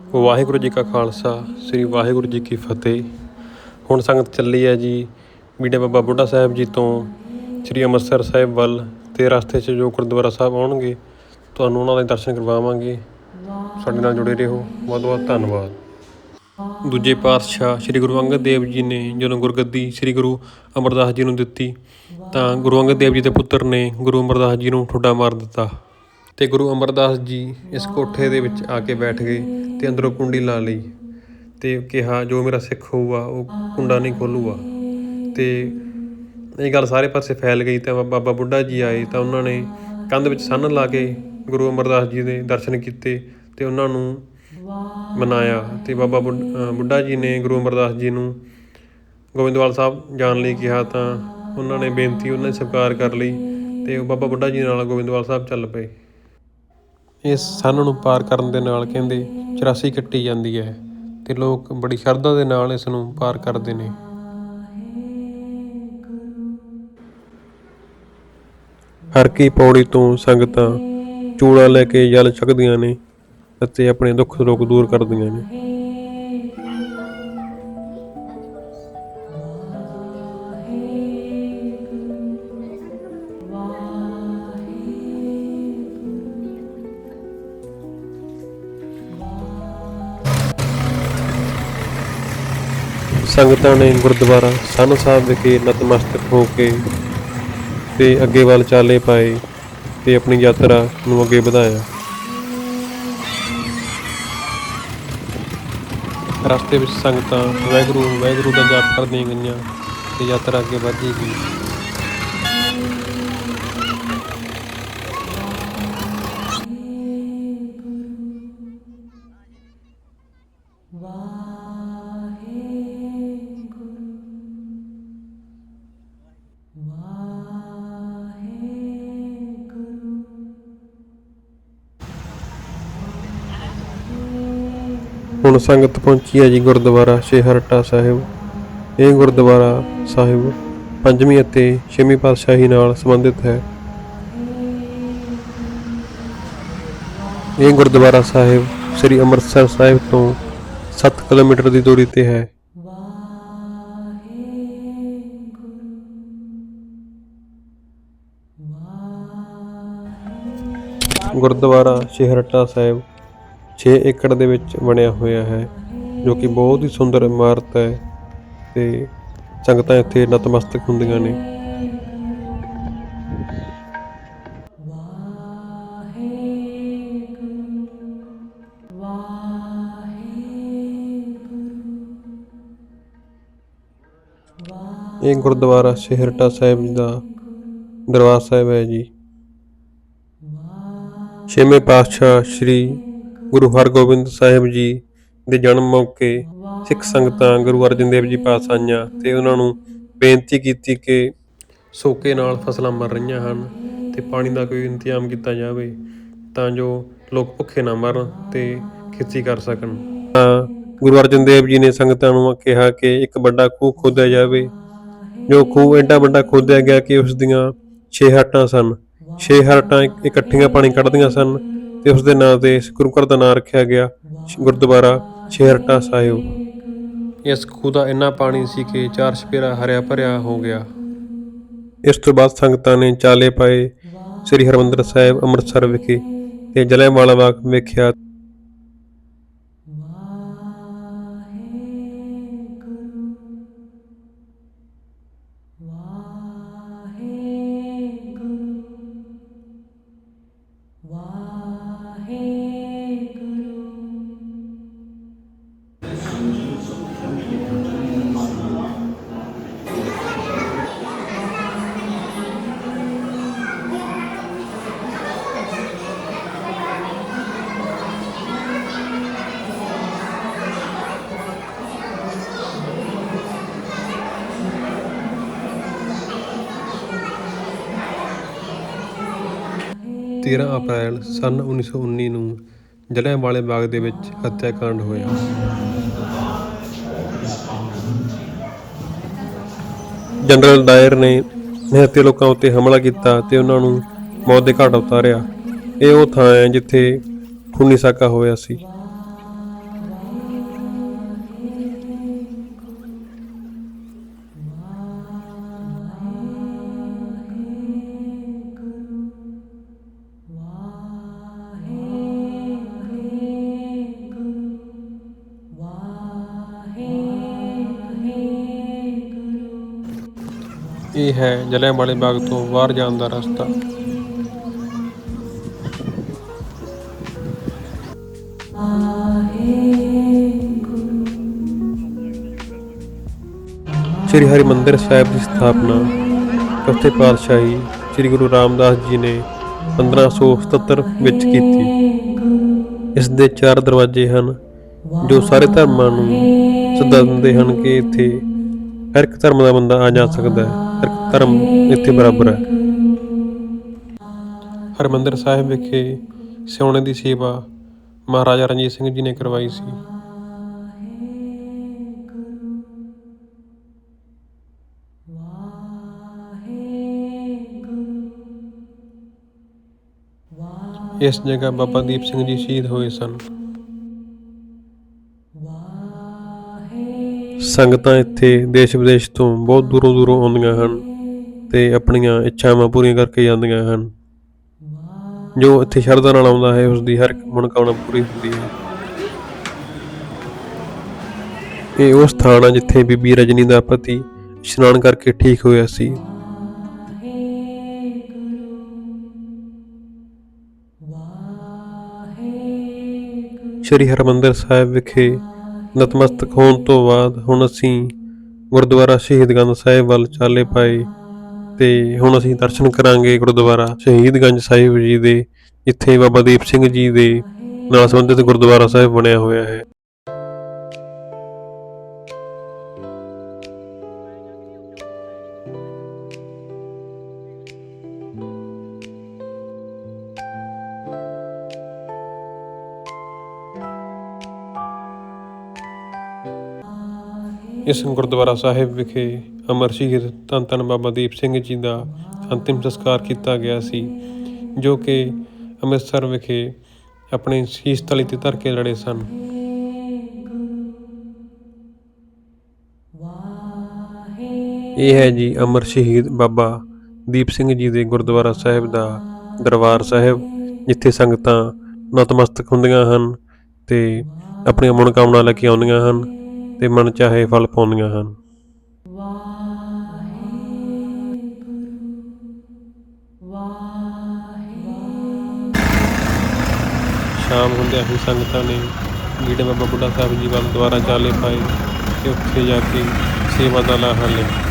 ਵਾਹਿਗੁਰੂ ਜੀ ਕਾ ਖਾਲਸਾ, ਸ੍ਰੀ ਵਾਹਿਗੁਰੂ ਜੀ ਕੀ ਫਤਿਹ। ਹੁਣ ਸੰਗਤ ਚੱਲੀ ਹੈ ਜੀ, ਬੀੜੇ ਬਾਬਾ ਬੁੱਢਾ ਸਾਹਿਬ ਜੀ ਤੋਂ, ਸ੍ਰੀ ਅੰਮ੍ਰਿਤਸਰ ਸਾਹਿਬ ਵੱਲ ਤੇ ਰਸਤੇ 'ਚ ਜੋ ਗੁਰਦੁਆਰਾ ਸਾਹਿਬ ਆਉਣਗੇ, ਤੁਹਾਨੂੰ ਉਹਨਾਂ ਦੇ ਦਰਸ਼ਨ ਕਰਵਾਵਾਂਗੇ। ਸਾਡੇ ਨਾਲ ਜੁੜੇ ਰਹੋ, ਬਹੁਤ ਬਹੁਤ ਧੰਨਵਾਦ। ਦੂਜੇ ਪਾਤਸ਼ਾਹ ਸ੍ਰੀ ਗੁਰੂ ਅੰਗਦ ਦੇਵ ਜੀ ਨੇ ਜਦੋਂ ਗੁਰਗੱਦੀ ਸ੍ਰੀ ਗੁਰੂ ਅਮਰਦਾਸ ਜੀ ਨੂੰ ਦਿੱਤੀ, ਤਾਂ ਗੁਰੂ ਅੰਗਦ ਦੇਵ ਜੀ ਦੇ ਪੁੱਤਰ ਨੇ ਗੁਰੂ ਅਮਰਦਾਸ ਜੀ ਨੂੰ ਠੁੱਡਾ ਮਾਰ ਦਿੱਤਾ। ਅਤੇ ਗੁਰੂ ਅਮਰਦਾਸ ਜੀ ਇਸ ਕੋਠੇ ਦੇ ਵਿੱਚ ਆ ਕੇ ਬੈਠ ਗਏ ਅਤੇ ਅੰਦਰੋਂ ਕੁੰਡੀ ਲਾ ਲਈ ਅਤੇ ਕਿਹਾ, ਜੋ ਮੇਰਾ ਸਿੱਖ ਹੋਊਗਾ, ਉਹ ਕੁੰਡਾ ਨਹੀਂ ਖੋਲੂਗਾ। ਅਤੇ ਇਹ ਗੱਲ ਸਾਰੇ ਪਾਸੇ ਫੈਲ ਗਈ ਤਾਂ ਬਾਬਾ ਬੁੱਢਾ ਜੀ ਆਏ ਤਾਂ ਉਹਨਾਂ ਨੇ ਕੰਧ ਵਿੱਚ ਸੰਨ ਲਾ ਕੇ ਗੁਰੂ ਅਮਰਦਾਸ ਜੀ ਦੇ ਦਰਸ਼ਨ ਕੀਤੇ ਤੇ ਉਹਨਾਂ ਨੂੰ ਮਨਾਇਆ ਤੇ ਬਾਬਾ ਬੁੱਢ- ਬੁੱਢਾ ਜੀ ਨੇ ਗੁਰੂ ਅਮਰਦਾਸ ਜੀ ਨੂੰ ਗੋਬਿੰਦਵਾਲ ਸਾਹਿਬ ਜਾਣ ਲਈ ਕਿਹਾ ਤਾਂ ਉਹਨਾਂ ਨੇ ਬੇਨਤੀ, ਉਹਨਾਂ ਨੇ ਸਵੀਕਾਰ ਕਰ ਲਈ ਤੇ ਉਹ ਬਾਬਾ ਬੁੱਢਾ ਜੀ ਨਾਲ ਗੋਬਿੰਦਵਾਲ ਸਾਹਿਬ ਚੱਲ ਪਏ। ਇਸ ਸੰਨ ਨੂੰ ਪਾਰ ਕਰਨ ਦੇ ਨਾਲ ਕਹਿੰਦੇ 84 ਕੱਟੀ ਜਾਂਦੀ ਹੈ ਤੇ ਲੋਕ ਬੜੀ ਸ਼ਰਧਾ ਦੇ ਨਾਲ ਇਸ ਨੂੰ ਪਾਰ ਕਰਦੇ ਨੇ। ਹਰ ਕੀ ਪੌੜੀ ਤੋਂ ਸੰਗਤਾਂ ਚੂੜਾ ਲੈ ਕੇ ਜਲ ਛਕਦੀਆਂ ਨੇ ਅਤੇ ਆਪਣੇ ਦੁੱਖ ਰੋਗ ਦੂਰ ਕਰਦੀਆਂ ਨੇ। ਸੰਗਤਾਂ ਨੇ ਗੁਰਦੁਆਰਾ ਸਨ ਸਾਹਿਬ ਵਿਖੇ ਨਤਮਸਤਕ ਹੋ ਕੇ ਤੇ ਅੱਗੇ ਵੱਲ ਚਾਲੇ ਪਾਏ ਤੇ ਆਪਣੀ ਯਾਤਰਾ ਨੂੰ ਅੱਗੇ ਵਧਾਇਆ। ਰਸਤੇ ਵਿੱਚ ਸੰਗਤਾਂ ਵਾਹਿਗੁਰੂ ਵਾਹਿਗੁਰੂ ਦਾ ਜਾਪ ਕਰਦੀਆਂ ਗਈਆਂ ਤੇ ਯਾਤਰਾ ਅੱਗੇ ਵਧਦੀ ਗਈ। ਹੁਣ ਸੰਗਤ ਪਹੁੰਚੀ ਹੈ ਜੀ ਗੁਰਦੁਆਰਾ ਸ਼ੇਹਰਟਾ ਸਾਹਿਬ। ਇਹ ਗੁਰਦੁਆਰਾ ਸਾਹਿਬ ਪੰਜਵੀਂ ਅਤੇ ਛੇਵੀਂ ਪਾਤਸ਼ਾਹੀ ਨਾਲ ਸੰਬੰਧਿਤ ਹੈ। ਇਹ ਗੁਰਦੁਆਰਾ ਸਾਹਿਬ ਸ੍ਰੀ ਅੰਮ੍ਰਿਤਸਰ ਸਾਹਿਬ ਤੋਂ 7 ਕਿਲੋਮੀਟਰ ਦੀ ਦੂਰੀ ਤੇ ਹੈ। ਗੁਰਦੁਆਰਾ ਸ਼ੇਹਰਟਾ ਸਾਹਿਬ 6 ਏਕੜ ਦੇ ਵਿੱਚ ਬਣਿਆ ਹੋਇਆ ਹੈ, ਜੋ ਕਿ ਬਹੁਤ ਹੀ ਸੁੰਦਰ ਇਮਾਰਤ ਹੈ ਤੇ ਸੰਗਤਾਂ ਇੱਥੇ ਨਤਮਸਤਕ ਹੁੰਦੀਆਂ ਨੇ। ਇਹ ਗੁਰਦੁਆਰਾ ਸ਼ਹਿਰਟਾ ਸਾਹਿਬ ਜੀ ਦਾ ਦਰਬਾਰ ਸਾਹਿਬ ਹੈ ਜੀ। ਛੇਵੇਂ ਪਾਤਸ਼ਾਹ ਸ੍ਰੀ ਗੁਰੂ ਹਰਗੋਬਿੰਦ ਸਾਹਿਬ ਜੀ ਦੇ ਜਨਮ ਮੌਕੇ ਸਿੱਖ ਸੰਗਤਾਂ ਗੁਰੂ ਅਰਜਨ ਦੇਵ ਜੀ ਪਾਸ ਆਈਆਂ ਤੇ ਉਹਨਾਂ ਨੂੰ ਬੇਨਤੀ ਕੀਤੀ ਕਿ ਸੋਕੇ ਨਾਲ ਫਸਲਾਂ ਮਰ ਰਹੀਆਂ ਹਨ ਤੇ ਪਾਣੀ ਦਾ ਕੋਈ ਇੰਤਜ਼ਾਮ ਕੀਤਾ ਜਾਵੇ ਤਾਂ ਜੋ ਲੋਕ ਭੁੱਖੇ ਨਾ ਮਰਨ ਤੇ ਖੇਤੀ ਕਰ ਸਕਣ। ਤਾਂ ਗੁਰੂ ਅਰਜਨ ਦੇਵ ਜੀ ਨੇ ਸੰਗਤਾਂ ਨੂੰ ਕਿਹਾ ਕਿ ਇੱਕ ਵੱਡਾ ਖੂਹ ਖੋਦਿਆ ਜਾਵੇ। ਜੋ ਖੂਹ ਐਡਾ ਵੱਡਾ ਖੋਦਿਆ ਗਿਆ ਕਿ ਉਸ ਦੀਆਂ 6 ਹੱਟਾਂ ਸਨ। 6 ਹੱਟਾਂ ਇਕੱਠੀਆਂ ਪਾਣੀ ਕੱਢਦੀਆਂ ਸਨ। ਤੇ ਉਸ ਦੇ ਨਾਂ ਤੇ ਗੁਰੂ ਘਰ ਦਾ ਨਾਂ ਰੱਖਿਆ ਗਿਆ। ਗੁਰਦੁਆਰਾ ਛੇਹਰਟਾ ਸਾਹਿਬ। ਇਸ ਖੂਹ ਦਾ ਇੰਨਾ ਪਾਣੀ ਸੀ ਕਿ ਚਾਰ ਛਪੇਰਾ ਹਰਿਆ ਭਰਿਆ ਹੋ ਗਿਆ। ਇਸ ਤੋਂ ਬਾਅਦ ਸੰਗਤਾਂ ਨੇ ਚਾਲੇ ਪਾਏ। ਸ੍ਰੀ ਹਰਮੰਦਰ ਸਾਹਿਬ ਅੰਮ੍ਰਿਤਸਰ ਵਿਖੇ ਤੇ ਜਲਿਆਂਵਾਲਾ ਬਾਗ ਵੇਖਿਆ। ਤੇਰ੍ਹਾਂ ਅਪ੍ਰੈਲ ਸਨ 1919 ਨੂੰ ਜਲਿਆਂਵਾਲੇ ਬਾਗ ਦੇ ਵਿੱਚ ਹੱਤਿਆਕਾਂਡ ਹੋਇਆ। ਜਨਰਲ ਡਾਇਰ ਨੇ ਨਿਹੱਤੇ ਲੋਕਾਂ ਉੱਤੇ ਹਮਲਾ ਕੀਤਾ ਤੇ ਉਹਨਾਂ ਨੂੰ ਮੌਤ ਦੇ ਘਾਟ ਉਤਾਰਿਆ। ਇਹ ਉਹ ਥਾਂ ਹੈ ਜਿੱਥੇ ਖੂਨੀ ਸਾਕਾ ਹੋਇਆ ਸੀ। ਇਹ ਹੈ ਜਲਿਆਂਵਾਲੇ ਬਾਗ ਤੋਂ ਬਾਹਰ ਜਾਣ ਦਾ ਰਸਤਾ। ਸ੍ਰੀ ਹਰਿਮੰਦਰ ਸਾਹਿਬ ਦੀ ਸਥਾਪਨਾ ਚੌਥੇ ਪਾਤਸ਼ਾਹੀ ਸ੍ਰੀ ਗੁਰੂ ਰਾਮਦਾਸ ਜੀ ਨੇ 1577 ਵਿੱਚ ਕੀਤੀ। ਇਸ ਦੇ ਚਾਰ ਦਰਵਾਜ਼ੇ ਹਨ, ਜੋ ਸਾਰੇ ਧਰਮਾਂ ਨੂੰ ਸੱਦਾ ਦਿੰਦੇ ਹਨ ਕਿ ਇੱਥੇ ਹਰ ਇੱਕ ਧਰਮ ਦਾ ਬੰਦਾ ਆ ਜਾ ਸਕਦਾ ਹੈ। ਹਰ ਧਰਮ ਇੱਥੇ ਬਰਾਬਰ ਹੈ। ਹਰਿਮੰਦਰ ਸਾਹਿਬ ਵਿਖੇ ਸਿਉਣੇ ਦੀ ਸੇਵਾ ਮਹਾਰਾਜਾ ਰਣਜੀਤ ਸਿੰਘ ਜੀ ਨੇ ਕਰਵਾਈ ਸੀ। ਇਸ ਜਗ੍ਹਾ ਬਾਬਾ ਦੀਪ ਸਿੰਘ ਜੀ ਸ਼ਹੀਦ ਹੋਏ ਸਨ। ਸੰਗਤਾਂ ਇੱਥੇ ਦੇਸ਼ ਵਿਦੇਸ਼ ਤੋਂ ਬਹੁਤ ਦੂਰੋਂ ਦੂਰੋਂ ਆਉਂਦੀਆਂ ਹਨ ਤੇ ਆਪਣੀਆਂ ਇੱਛਾਵਾਂ ਪੂਰੀਆਂ ਕਰਕੇ ਜਾਂਦੀਆਂ ਹਨ। ਜੋ ਇੱਥੇ ਸ਼ਰਧਾ ਨਾਲ ਆਉਂਦਾ ਹੈ ਉਸ ਦੀ ਹਰ ਇੱਕ ਮਨੋਕਾਮਨਾ ਪੂਰੀ ਹੁੰਦੀ ਹੈ। ਇਹ ਉਹ ਸਥਾਨ ਹੈ ਜਿੱਥੇ ਬੀਬੀ ਰਜਨੀ ਦਾ ਪਤੀ ਇਸ਼ਨਾਨ ਕਰਕੇ ਠੀਕ ਹੋਇਆ ਸੀ। ਸ਼੍ਰੀ ਹਰਮੰਦਰ ਸਾਹਿਬ ਵਿਖੇ ਨਤਮਸਤਕ ਹੋਣ ਤੋਂ ਬਾਅਦ ਹੁਣ ਅਸੀਂ ਗੁਰਦੁਆਰਾ ਸ਼ਹੀਦਗੰਜ ਸਾਹਿਬ ਵੱਲ ਚਾਲੇ ਪਾਏ ਤੇ ਹੁਣ ਅਸੀਂ ਦਰਸ਼ਨ ਕਰਾਂਗੇ ਗੁਰਦੁਆਰਾ ਸ਼ਹੀਦਗੰਜ ਸਾਹਿਬ ਜੀ ਦੇ, ਜਿੱਥੇ ਬਾਬਾ ਦੀਪ ਸਿੰਘ ਜੀ ਦੇ ਨਾਲ ਸੰਬੰਧਿਤ ਗੁਰਦੁਆਰਾ ਸਾਹਿਬ ਬਣਿਆ ਹੋਇਆ ਹੈ। ਇਸ ਗੁਰਦੁਆਰਾ ਸਾਹਿਬ ਵਿਖੇ ਅਮਰ ਸ਼ਹੀਦ ਧੰਨ ਧੰਨ ਬਾਬਾ ਦੀਪ ਸਿੰਘ ਜੀ ਦਾ ਅੰਤਿਮ ਸੰਸਕਾਰ ਕੀਤਾ ਗਿਆ ਸੀ, ਜੋ ਕਿ ਅੰਮ੍ਰਿਤਸਰ ਵਿਖੇ ਆਪਣੇ ਸ਼ੀਸ਼ ਤਲੀ ਤੇ ਧਰ ਕੇ ਲੜੇ ਸਨ। ਇਹ ਹੈ ਜੀ ਅਮਰ ਸ਼ਹੀਦ ਬਾਬਾ ਦੀਪ ਸਿੰਘ ਜੀ ਦੇ ਗੁਰਦੁਆਰਾ ਸਾਹਿਬ ਦਾ ਦਰਬਾਰ ਸਾਹਿਬ, ਜਿੱਥੇ ਸੰਗਤਾਂ ਨਤਮਸਤਕ ਹੁੰਦੀਆਂ ਹਨ ਤੇ ਆਪਣੀਆਂ ਮਨੋਕਾਮਨਾ ਲੈ ਕੇ ਆਉਂਦੀਆਂ ਹਨ। ਤੇ ਮਨ ਚਾਹੇ ਫਲ ਪਾਉਂਦੀਆਂ ਹਨ। ਸ਼ਾਮ ਹੁੰਦਿਆਂ ਹੀ ਸੰਗਤਾਂ ਨੇ ਬੀੜੇ ਬਾਬਾ ਬੁੱਢਾ ਸਾਹਿਬ ਜੀ ਵੱਲ ਦੁਆਰਾ ਚਾਲੇ ਪਾਏ ਤੇ ਉੱਥੇ ਜਾ ਕੇ ਸੇਵਾ ਦਾ ਲਾਹਾ ਲਿਆ।